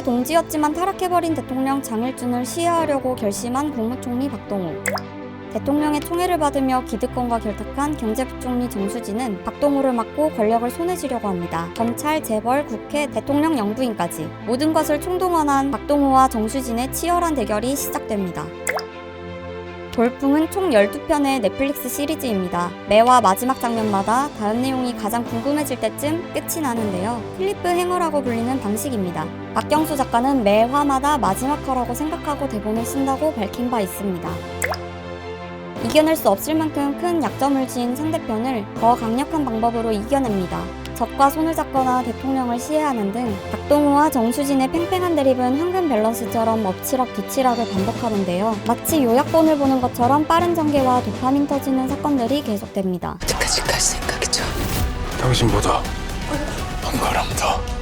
한때 동지였지만 타락해버린 대통령 장일준을 시해하려고 결심한 국무총리 박동호. 대통령의 총애를 받으며 기득권과 결탁한 경제부총리 정수진은 박동호를 막고 권력을 손에 쥐려고 합니다. 검찰, 재벌, 국회, 대통령 영부인까지 모든 것을 총동원한 박동호와 정수진의 치열한 대결이 시작됩니다. 돌풍은 총 12편의 넷플릭스 시리즈입니다. 매화 마지막 장면마다 다음 내용이 가장 궁금해질 때쯤 끝이 나는데요. 클리프 행어라고 불리는 방식입니다. 박경수 작가는 매 화마다 마지막 화라고 생각하고 대본을 쓴다고 밝힌 바 있습니다. 이겨낼 수 없을 만큼 큰 약점을 지닌 상대편을 더 강력한 방법으로 이겨냅니다. 적과 손을 잡거나 대통령을 시해하는 등 박동호와 정수진의 팽팽한 대립은 황금 밸런스처럼 엎치락 뒤치락을 반복하는데요. 마치 요약본을 보는 것처럼 빠른 전개와 도파민 터지는 사건들이 계속됩니다. 어디까지 갈 생각이죠? 당신보다 한 걸음 더